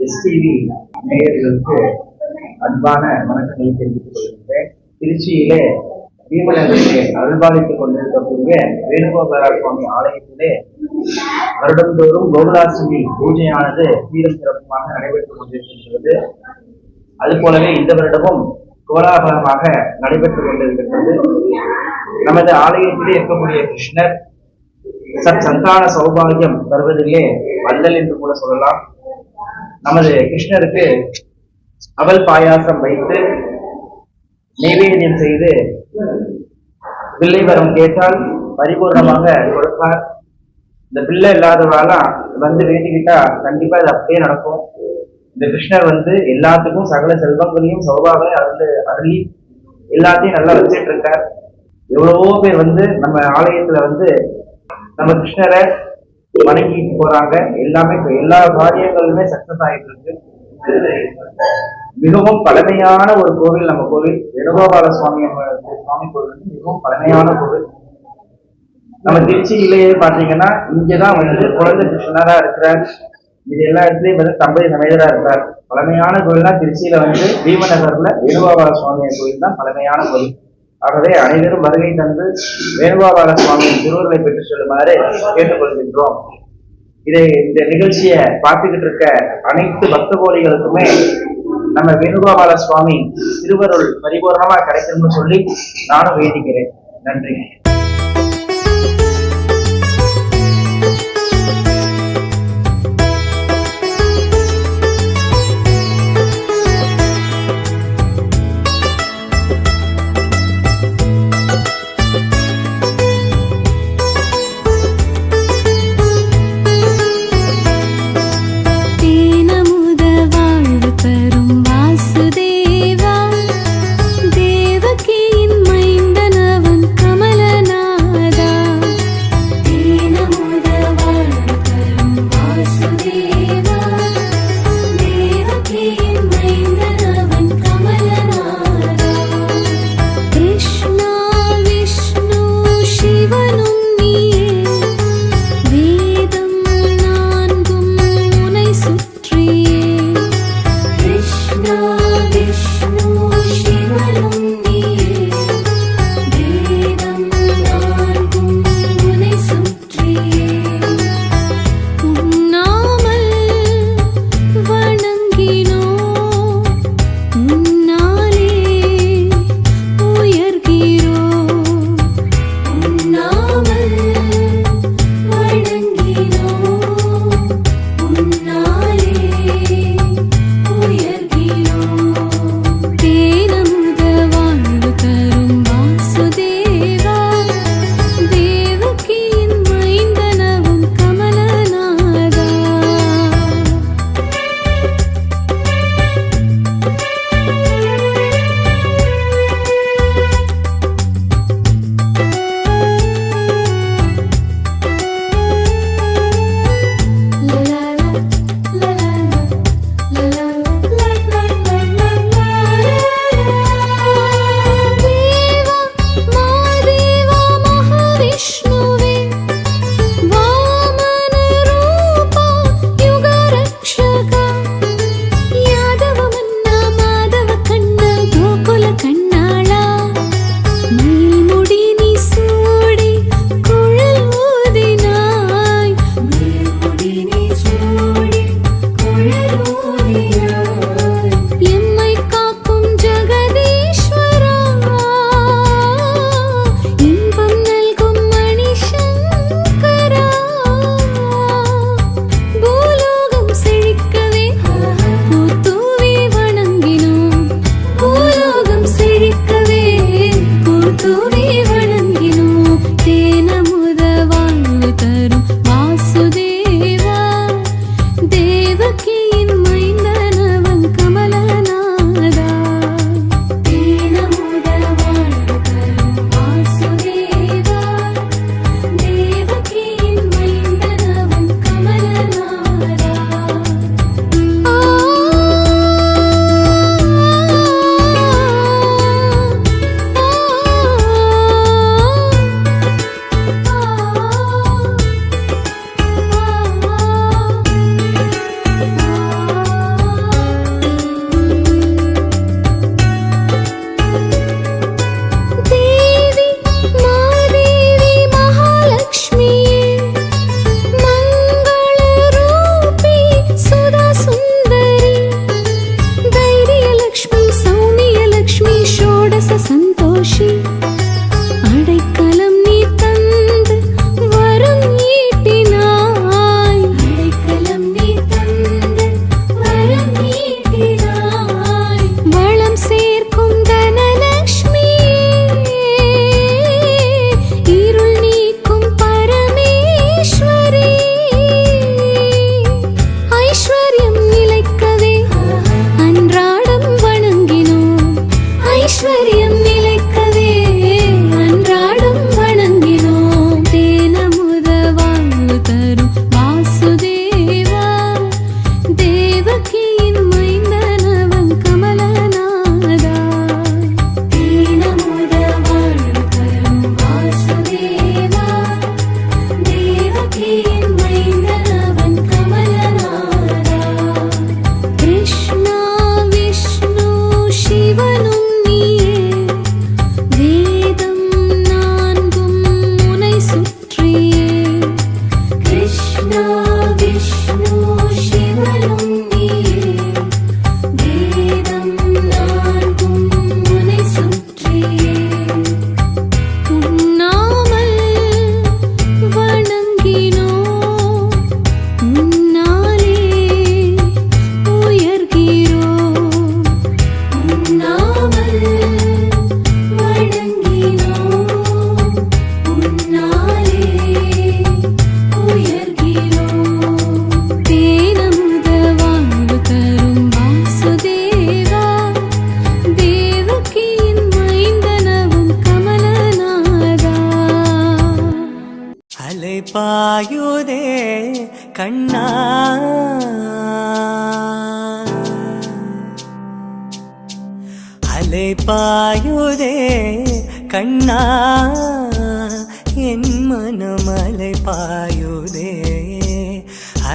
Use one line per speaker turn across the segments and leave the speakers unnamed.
STV நேயர்களுக்கு அன்பான வணக்கங்களை தெரிவித்துக் கொள்கின்றேன். திருச்சியிலே பீமநகரிலே அருள்பாலித்துக் கொண்டிருக்கக்கூடிய வேணுகோபால சுவாமி ஆலயத்திலே வருடந்தோறும் கோகுலாஷ்டமி பூஜையானது சீரும் சிறப்புமாக நடைபெற்றுக் கொண்டிருக்கின்றது. அது போலவே இந்த வருடமும் கோலாகலமாக நடைபெற்றுக் கொண்டிருக்கின்றது. நமது ஆலயத்திலே இருக்கக்கூடிய கிருஷ்ணர் சத் சந்தான சௌபாகியம் தருவதிலே வந்தல் என்று கூட சொல்லலாம். நமது கிருஷ்ணருக்கு அவல் பாயாசம் வைத்து நைவேத்தியம் செய்து பிள்ளை வரம் கேட்டால் பரிபூர்ணமாக கொடுப்பார். இந்த பிள்ளை இல்லாதவாலாம் வந்து வேண்டிக்கிட்டா கண்டிப்பா இது அப்படியே நடக்கும். இந்த கிருஷ்ணர் வந்து எல்லாத்துக்கும் சகல செல்வங்களையும் சௌபாகளையும் அருள் அருளி எல்லாத்தையும் நல்லா வச்சிட்டு இருக்கார். எவ்வளவோ பேர் வந்து நம்ம ஆலயத்துல வந்து நம்ம கிருஷ்ணரை வணங்கிட்டு போறாங்க. எல்லாமே இப்ப எல்லா காரியங்களுமே சக்சஸ் ஆகிட்டு இருக்கு. மிகவும் பழமையான ஒரு கோவில் நம்ம கோவில் வேணுகோபால சுவாமி சுவாமி கோவில் வந்து மிகவும் பழமையான கோவில். நம்ம திருச்சியிலேயே பாத்தீங்கன்னா இங்கதான் வந்து குழந்தை கிருஷ்ணரா இருக்கிறார். இது எல்லா இடத்துலயும் வந்து தம்பதி சமேதரா இருக்கிறார். பழமையான கோவில்னா திருச்சியில வந்து பீமநகர்ல வேணுகோபால சுவாமி கோவில் தான் பழமையான கோவில். ஆகவே அனைவரும் வருகை தந்து வேணுகோபால சுவாமியின் திருவுருளை பெற்று செல்லுமாறு கேட்டுக்கொள்கின்றோம். இதை இந்த நிகழ்ச்சியை பார்த்துக்கிட்டு இருக்க அனைத்து பக்த கோடிகளுக்குமே நம்ம வேணுகோபால சுவாமி திருவருள் பரிபூர்ணமா கிடைக்கணும்னு சொல்லி நானும் வேண்டிக்கிறேன். நன்றி.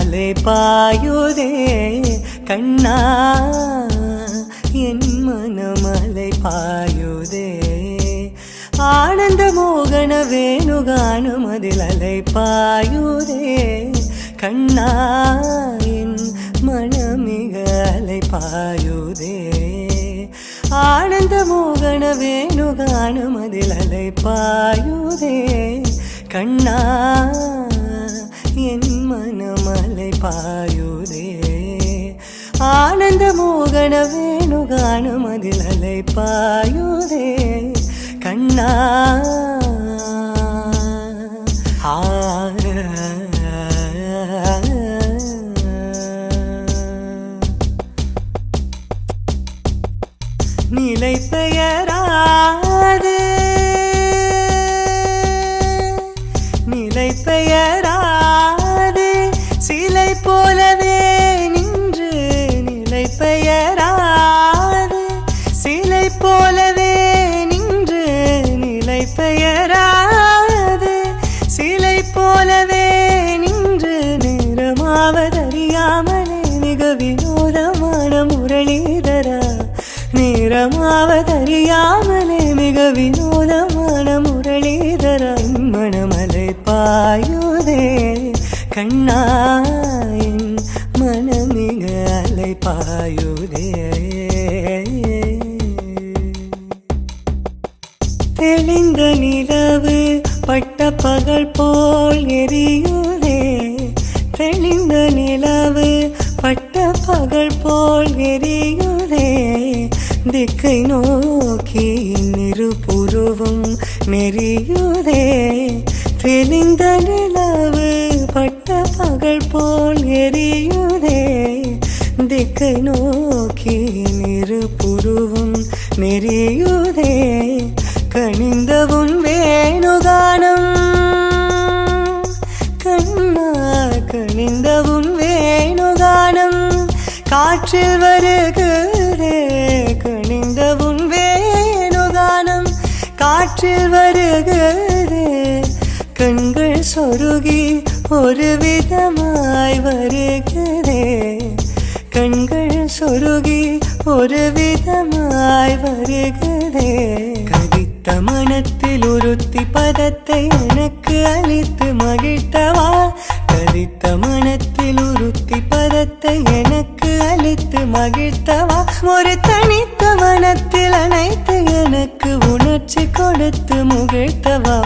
அலை பாயுதே கண்ணா என் மனம் அலை பாயுதே. ஆனந்த மோகன வேணுகானும் அதில் அலை பாயுதே கண்ணா என் மனமிக அலை பாயுதே. ஆனந்த மோகன வேணுகானும் அதில் அலை பாயுதே கண்ணா என் மனமலை பாயுதே. ஆனந்த மோகன வேணுகானும் அதில் அலை வினோதமான முரளிதரா நேரமாவதறியாமலே மிக வினோதமான முரளிதரா மணமலை பாயுதே கண்ணாயின் மனமிக அலை பாயுதே. தெளிந்த நிலவு பட்ட பகல் போல் திக்கை நோக்கி நிருபுருவும் நெறியுதே தெளிந்த நிலவு பட்ட பகல் போல் எரியுதே. திக்கை நோக்கி நிருபுருவும் நெறியுதே கணிந்தவும் வேணுகானம் கண்ணா கணிந்தவும் வேணுகானம். காற்றில் வருகிறே காற்றில் வருகிறே கண்கள் சொருகி ஒரு விதமாய் வருகிறே கண்கள் சொருகி ஒரு விதமாய் வருகிறே கதித்த மனத்தில் உறுத்தி பதத்தை எனக்கு அளித்து மகிழ்த்தவா? கதித்த மனத்தில் உறுத்தி பதத்தை எனக்கு அளித்து மகிழ்த்தவா? ஒரு தனி கொடுத்து முகிழ்த்தவா?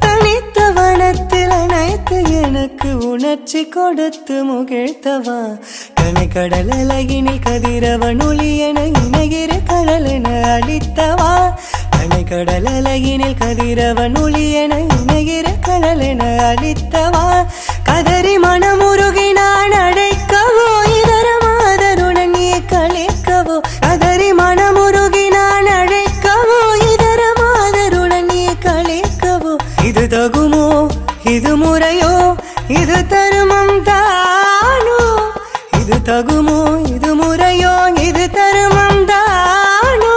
தனித்த வனத்தில் அனைத்து எனக்கு உணர்ச்சி கொடுத்து முகிழ்த்தவா? கனை கடல் அலகினில் கதிரவன் ஒளி என இணைகிற கடல் என அளித்தவா? கனை கடல் அலகினில் கதிரவன் ஒளி என இணைகிற கடல் என அளித்தவா? கதறி மனமுருகி ஆகுமோ இது முறையோ? இது தருமம் தானோ?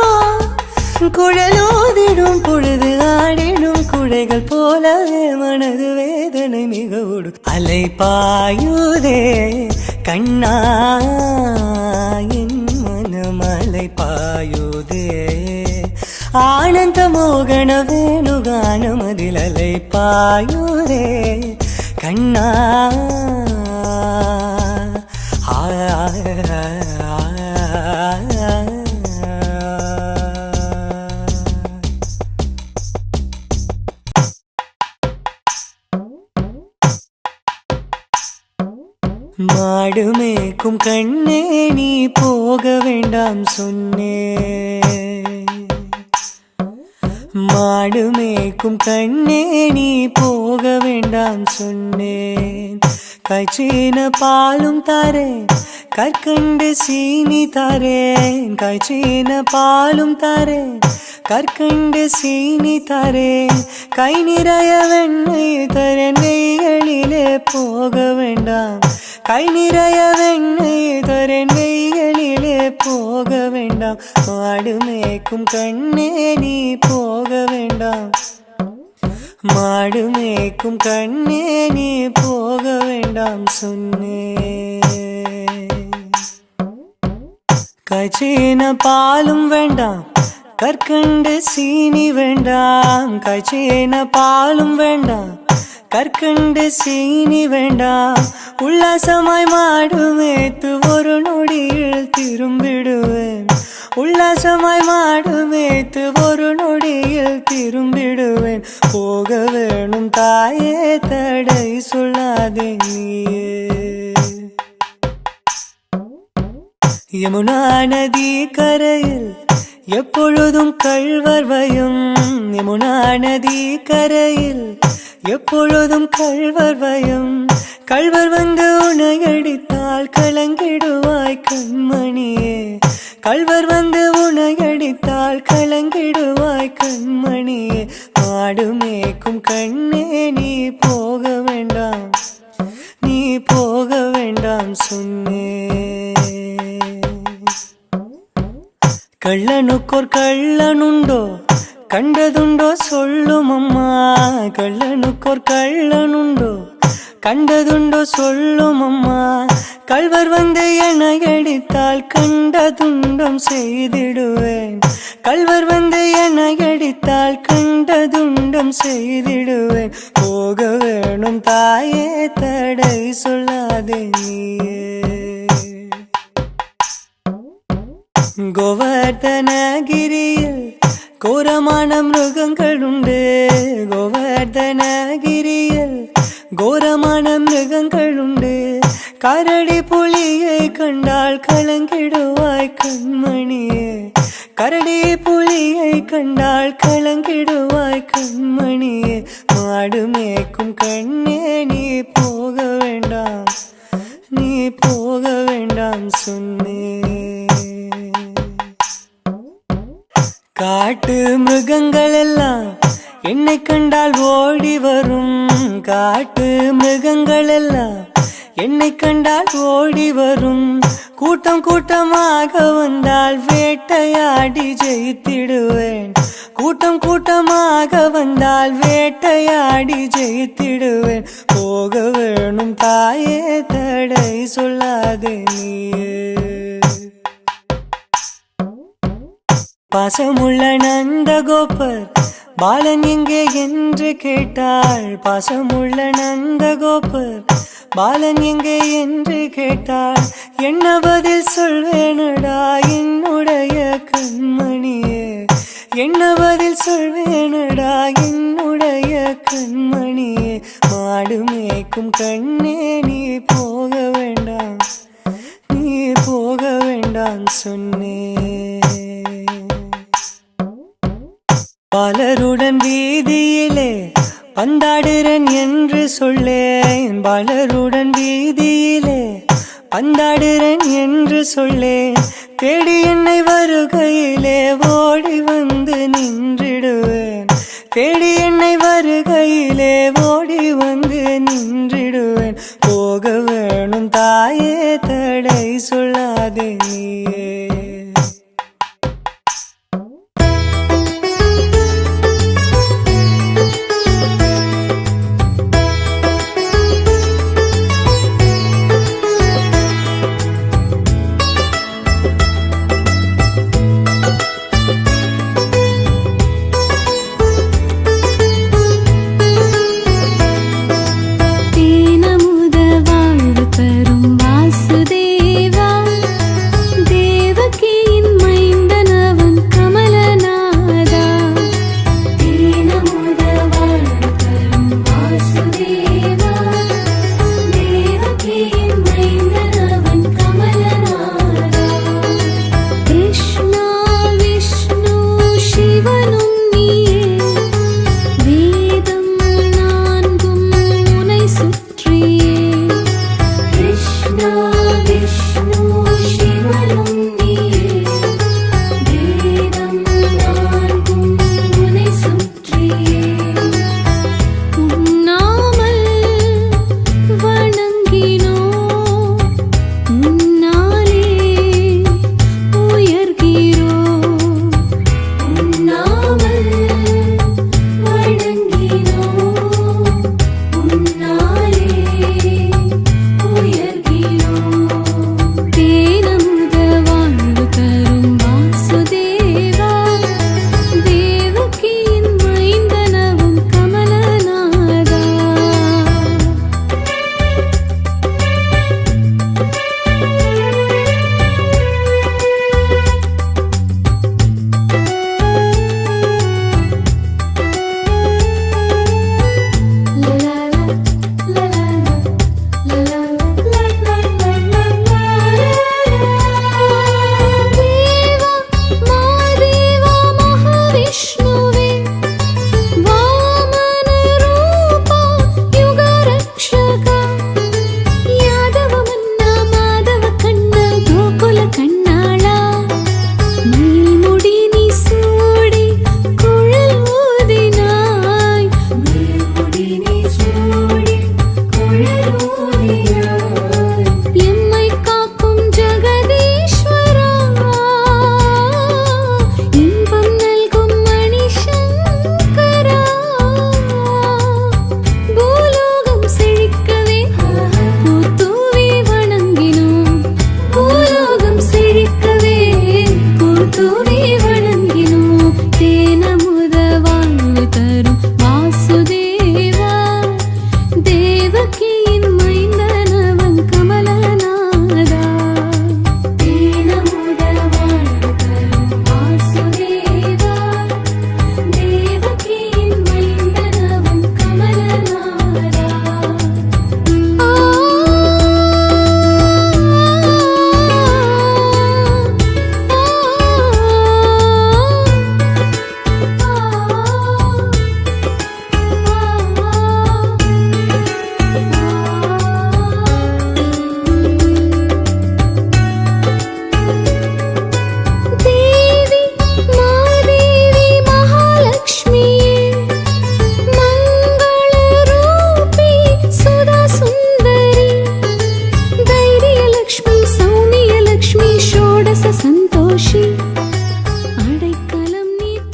குழலோதிடும் பொழுது ஆடிடும் குழைகள் போலவே மனது வேதனை மிக உடு அலை பாயுதே கண்ணா என் மனம் அலை பாயுதே. ஆனந்த மோகன வேணுகானம் அதில் அலை பாயுதே கண்ணா. மாடுமேக்கும் கண்ணே நீ போக வேண்டாம் சொன்னே. மாடுமேக்கும் கண்ணே நீ போக வேண்டாம் சொன்னேன். காய்ச்சின பாலும் தாரேன் கற்கண்டு சீனி தாரேன் காய்ச்சின பாலும் தாரேன் கற்கண்டு சீனி தாரேன் கை நிறைய வெண்ணெய் தரேன் வெயிலிலே போக வேண்டாம் கை நிறைய வெண்ணெய் தரேன் வெயிலிலே போக வேண்டாம் மாடு மேய்க்கும் கண்ணே நீ போக வேண்டாம் மாடு மேய்க்கும் கண்ணே நீ போக வேண்டாம் சொன்னே. காய்ச்சின பாலும் வேண்டாம் கற்கண்டு சீனி வேண்டாம் காய்ச்சின பாலும் வேண்டாம் கற்கண்டு சீனி வேண்டாம். உல்லாசமாய் மாடு மேய்த்து ஒரு நொடியில் திரும்பிடுவேன். உல்லாசமாய் மாடு மேய்த்து ஒரு நொடியில் திரும்பிடுவேன். போக வேணும் தாயே தடை சொல்லாதே நீயே. யமுனா நதி கரையில் எப்பொழுதும் கழ்வர் வயம். யமுனா நதி கரையில் எப்பொழுதும் கழ்வர் வயம். கழ்வர் வந்து உனையடித்தால் கலங்கிடுவாய் கண்மணியே. கல்வர் வந்து உன்னை அடித்தால் கலங்கிடுவாய் கண்மணியே. மாடு மேய்க்கும் கண்ணே நீ போக வேண்டாம். நீ போக வேண்டாம் சொன்னே. கள்ளனுக்கோர் கள்ளனுண்டோ கண்டதுண்டோ சொல்லும் அம்மா. கள்ளனுக்கோர் கள்ளனுண்டோ கண்டதுண்டோ சொல்லும் அம்மா. கல்வர் வந்து என்னை அடித்தால் கண்டதுண்டம் செய்திடுவேன். கல்வர் வந்து என்னை அடித்தால் கண்டதுண்டம் செய்திடுவேன். போக வேணும் தாயே தடை சொல்லாதே கோவர்தனகிரியில் கோரமான மிருகங்கள் உண்டு. கோவர்தனகிரியில் கோரமான மிருகங்கள் உண்டு கரடி புலியை கண்டால் கலங்கிடுவாய் கண்மணியே. கரடி புலியை கண்டால் கலங்கிடுவாய் கண்மணியே. மாடு மேய்க்கும் கண்ணே நீ போக வேண்டாம். நீ போக வேண்டாம் சொன்னே. காட்டு மிருகங்கள் எல்லாம் என்னை கண்டால் ஓடி வரும் காட்டு மிருகங்கள் எல்லாம் என்னை கண்டால் ஓடி வரும். கூட்டம் கூட்டமாக வந்தால் வேட்டையாடி ஜெயித்திடுவேன். கூட்டம் கூட்டமாக வந்தால் வேட்டையாடி ஜெயித்திடுவேன். போக வேணும் தாயே தடை சொல்லாதே நீயே. பாசமுள்ள நந்தகோபர் பாலன் எங்கே என்று கேட்டாள் பாசமுள்ள நந்தகோபர். பாலன் எங்கே என்று கேட்டாள் என்ன பதில் சொல்வேனடா என்னுடைய கண்மணியே. என்ன பதில் சொல்வேனடா என்னுடைய கண்மணியே. மாடு மேய்க்கும் கண்ணே நீ போக வேண்டாம். நீ போக வேண்டாம் சொன்னே. பலருடன் வீதியிலே பந்தாடுறன் என்று சொல்லேன். பலருடன் வீதியிலே பந்தாடுறன் என்று சொல்லேன். தேடி என்னை வருகையிலே ஓடி வந்து நின்றிடுவேன். தேடி என்னை வருகையிலே ஓடி வந்து நின்றிடுவேன். போக வேணும் தாயே தடை சொல்லாதே நீ.